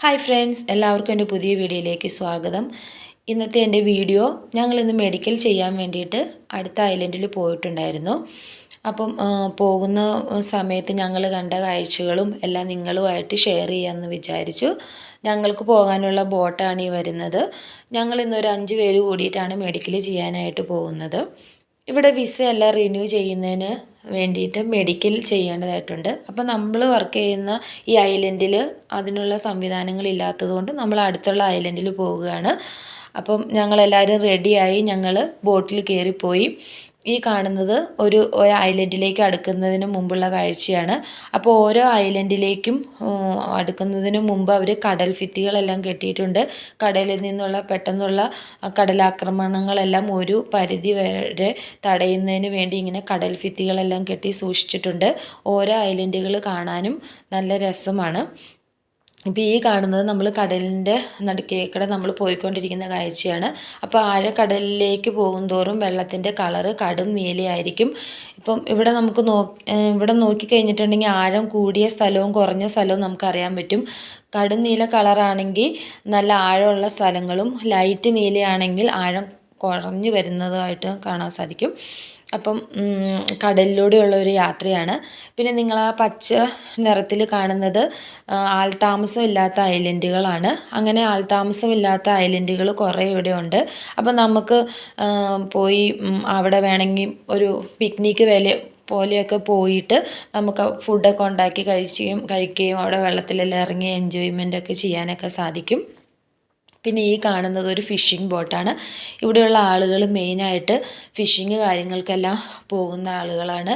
Hi friends എല്ലാവർക്കും എന്റെ പുതിയ വീഡിയോയിലേക്ക് സ്വാഗതം. ഇന്നത്തെ എന്റെ വീഡിയോ ഞങ്ങൾ ഇന്ന് മെഡിക്കൽ ചെയ്യാൻ വേണ്ടിയിട്ട് അടുത്ത ഐലൻഡിൽ പോയിട്ടുണ്ടായിരുന്നു. അപ്പം പോകുന്ന സമയത്ത് ഞങ്ങൾ കണ്ട കാഴ്ചകളും എല്ലാം നിങ്ങളുമായിട്ട് ഷെയർ ചെയ്യാമെന്ന് വിചാരിച്ചു. ഞങ്ങൾക്ക് പോകാനുള്ള ബോട്ടാണ് ഈ വരുന്നത്. ഞങ്ങൾ ഇന്നൊരു അഞ്ച് പേര് കൂടിയിട്ടാണ് മെഡിക്കൽ ചെയ്യാനായിട്ട് പോകുന്നത്. ഇവിടെ വിസ എല്ലാം റിന്യൂ ചെയ്യുന്നതിന് വേണ്ടിയിട്ട് മെഡിക്കൽ ചെയ്യേണ്ടതായിട്ടുണ്ട്. അപ്പോൾ നമ്മൾ വർക്ക് ചെയ്യുന്ന ഈ ഐലൻഡിൽ അതിനുള്ള സംവിധാനങ്ങൾ ഇല്ലാത്തതുകൊണ്ട് നമ്മൾ അടുത്തുള്ള ഐലൻഡിൽ പോവുകയാണ്. അപ്പം ഞങ്ങളെല്ലാവരും റെഡിയായി ഞങ്ങൾ ബോട്ടിൽ കയറിപ്പോയി ഈ കാണുന്നത് ഒരു ഒരു ഐലൻഡിലേക്ക് അടുക്കുന്നതിന് മുമ്പുള്ള കാഴ്ചയാണ്. അപ്പോൾ ഓരോ ഐലൻഡിലേക്കും അടുക്കുന്നതിന് മുമ്പ് അവർ കടൽ ഭിത്തികളെല്ലാം കെട്ടിയിട്ടുണ്ട്. കടലിൽ നിന്നുള്ള പെട്ടെന്നുള്ള കടലാക്രമണങ്ങളെല്ലാം ഒരു പരിധി വരെ തടയുന്നതിന് വേണ്ടി ഇങ്ങനെ കടൽ ഭിത്തികളെല്ലാം കെട്ടി സൂക്ഷിച്ചിട്ടുണ്ട്. ഓരോ ഐലൻഡുകൾ കാണാനും നല്ല രസമാണ്. ഇപ്പോൾ ഈ കാണുന്നത് നമ്മൾ കടലിന്റെ നടുക്കേക്കൂടെ നമ്മൾ പോയിക്കൊണ്ടിരിക്കുന്ന കാഴ്ചയാണ്. അപ്പോൾ ആഴക്കടലിലേക്ക് പോകുന്തോറും വെള്ളത്തിന്റെ കളറ് കടും നീലയായിരിക്കും. ഇപ്പം ഇവിടെ നമുക്ക് നോ ഇവിടെ നോക്കിക്കഴിഞ്ഞിട്ടുണ്ടെങ്കിൽ ആഴം കൂടിയ സ്ഥലവും കുറഞ്ഞ സ്ഥലവും നമുക്കറിയാൻ പറ്റും. കടും നീല കളറാണെങ്കിൽ നല്ല ആഴമുള്ള സ്ഥലങ്ങളും ലൈറ്റ് നീലയാണെങ്കിൽ ആഴം കുറഞ്ഞു വരുന്നതുമായിട്ട് കാണാൻ സാധിക്കും. അപ്പം കടലിലൂടെയുള്ള ഒരു യാത്രയാണ്. പിന്നെ നിങ്ങൾ ആ പച്ച നിറത്തിൽ കാണുന്നത് ആൾതാമസം ഇല്ലാത്ത ഐലൻഡുകളാണ്. അങ്ങനെ ആൾതാമസം ഇല്ലാത്ത ഐലൻഡുകൾ കുറേ ഇവിടെ ഉണ്ട് അപ്പം നമുക്ക് പോയി അവിടെ വേണമെങ്കിൽ ഒരു പിക്നിക്ക് വില പോലെയൊക്കെ പോയിട്ട് നമുക്ക് ഫുഡൊക്കെ ഉണ്ടാക്കി കഴിക്കുകയും കഴിക്കുകയും അവിടെ വെള്ളത്തിലെല്ലാം ഇറങ്ങി എൻജോയ്മെന്റൊക്കെ ചെയ്യാനൊക്കെ സാധിക്കും. പിന്നെ ഈ കാണുന്നത് ഒരു ഫിഷിംഗ് ബോട്ടാണ് ഇവിടെയുള്ള ആളുകൾ മെയിനായിട്ട് ഫിഷിങ് കാര്യങ്ങൾക്കെല്ലാം പോകുന്ന ആളുകളാണ്.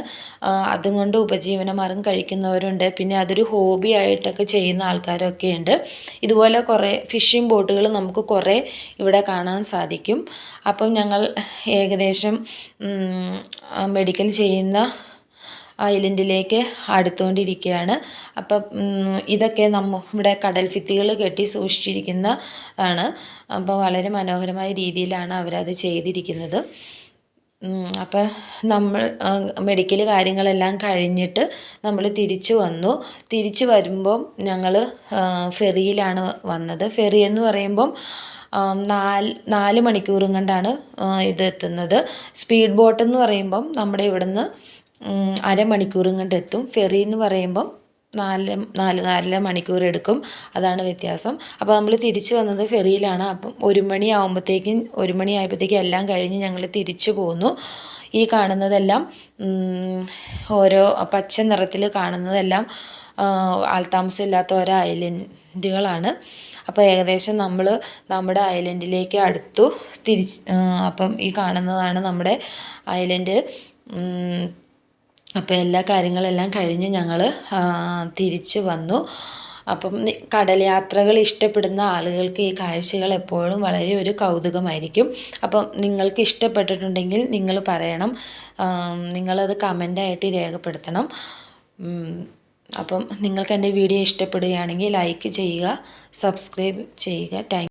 അതുകൊണ്ട് ഉപജീവനമാർഗം കഴിക്കുന്നവരുണ്ട്. പിന്നെ അതൊരു ഹോബി ആയിട്ടൊക്കെ ചെയ്യുന്ന ആൾക്കാരൊക്കെ ഉണ്ട്. ഇതുപോലെ കുറേ ഫിഷിംഗ് ബോട്ടുകൾ നമുക്ക് കുറേ ഇവിടെ കാണാൻ സാധിക്കും. അപ്പം ഞങ്ങൾ ഏകദേശം മെഡിക്കൽ ചെയ്യുന്ന ഐലൻഡിലേക്ക് അടുത്തുകൊണ്ടിരിക്കുകയാണ് അപ്പം ഇതൊക്കെ നമ്മ ഇവിടെ കടൽ ഭിത്തികൾ കെട്ടി സൂക്ഷിച്ചിരിക്കുന്ന ആണ് അപ്പോൾ വളരെ മനോഹരമായ രീതിയിലാണ് അവരത് ചെയ്തിരിക്കുന്നത്. അപ്പം നമ്മൾ മെഡിക്കൽ കാര്യങ്ങളെല്ലാം കഴിഞ്ഞിട്ട് നമ്മൾ തിരിച്ചു വന്നു. തിരിച്ചു വരുമ്പം ഞങ്ങൾ ഫെറിയിലാണ് വന്നത്. ഫെറി എന്ന് പറയുമ്പം നാല് നാല് മണിക്കൂറും കണ്ടാണ് ഇത് എത്തുന്നത്. സ്പീഡ് ബോട്ട് എന്ന് പറയുമ്പം നമ്മുടെ ഇവിടുന്ന് അരമണിക്കൂറും കൊണ്ട് എത്തും. ഫെറി എന്ന് പറയുമ്പം നാല് നാല് നാലര മണിക്കൂർ എടുക്കും. അതാണ് വ്യത്യാസം. അപ്പോൾ നമ്മൾ തിരിച്ചു വന്നത് ഫെറിയിലാണ് അപ്പം ഒരു മണി ആകുമ്പോഴത്തേക്കും ഒരു മണി ആയപ്പോഴത്തേക്കും എല്ലാം കഴിഞ്ഞ് ഞങ്ങൾ തിരിച്ചു പോന്നു. ഈ കാണുന്നതെല്ലാം ഓരോ പച്ച നിറത്തിൽ കാണുന്നതെല്ലാം ആൾതാമസം ഇല്ലാത്ത ഓരോ ഐലൻഡുകളാണ്. അപ്പോൾ ഏകദേശം നമ്മൾ നമ്മുടെ ഐലൻഡിലേക്ക് അടുത്തു. തിരിച്ച് അപ്പം ഈ കാണുന്നതാണ് നമ്മുടെ ഐലൻഡ്. അപ്പോൾ എല്ലാ കാര്യങ്ങളെല്ലാം കഴിഞ്ഞ് ഞങ്ങൾ തിരിച്ചു വന്നു. അപ്പം കടൽ യാത്രകൾ ഇഷ്ടപ്പെടുന്ന ആളുകൾക്ക് ഈ കാഴ്ചകൾ എപ്പോഴും വളരെ ഒരു കൗതുകമായിരിക്കും. അപ്പം നിങ്ങൾക്ക് ഇഷ്ടപ്പെട്ടിട്ടുണ്ടെങ്കിൽ നിങ്ങൾ പറയണം നിങ്ങളത് കമന്റായിട്ട് രേഖപ്പെടുത്തണം. അപ്പം നിങ്ങൾക്ക് എന്റെ വീഡിയോ ഇഷ്ടപ്പെടുകയാണെങ്കിൽ ലൈക്ക് ചെയ്യുക സബ്സ്ക്രൈബ് ചെയ്യുക. താങ്ക്